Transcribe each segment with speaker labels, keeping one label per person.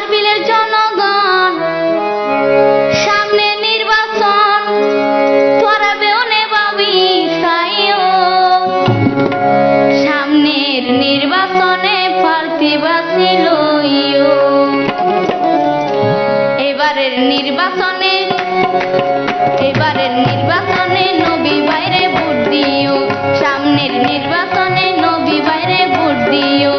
Speaker 1: সার্বিলের জনগণ, সামনে নির্বাচন পড়াবে নেবাবি সামনের নির্বাচনে প্রার্থী বাসিল এবারের নির্বাচনে এবারের নির্বাচনে নবী বাইরে ভোট দিও। সামনের নির্বাচনে নবী বাইরে ভোট দিও।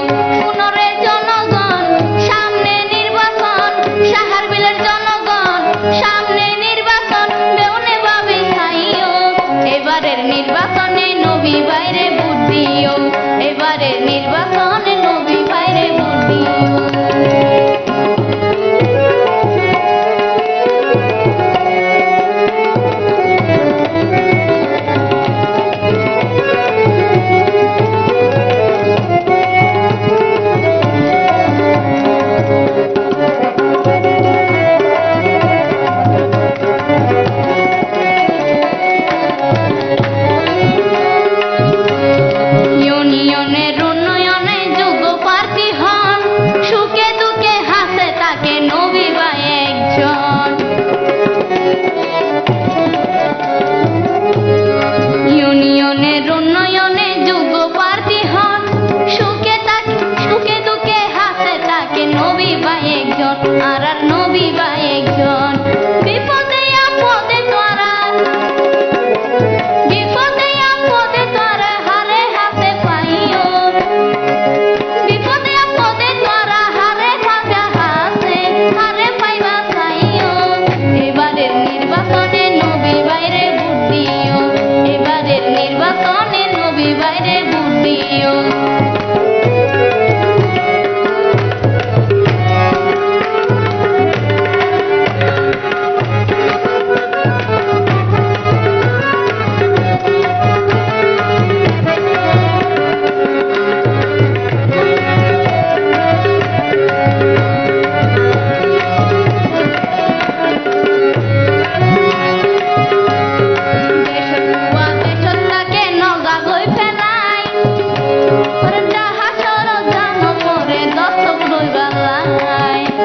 Speaker 1: Aran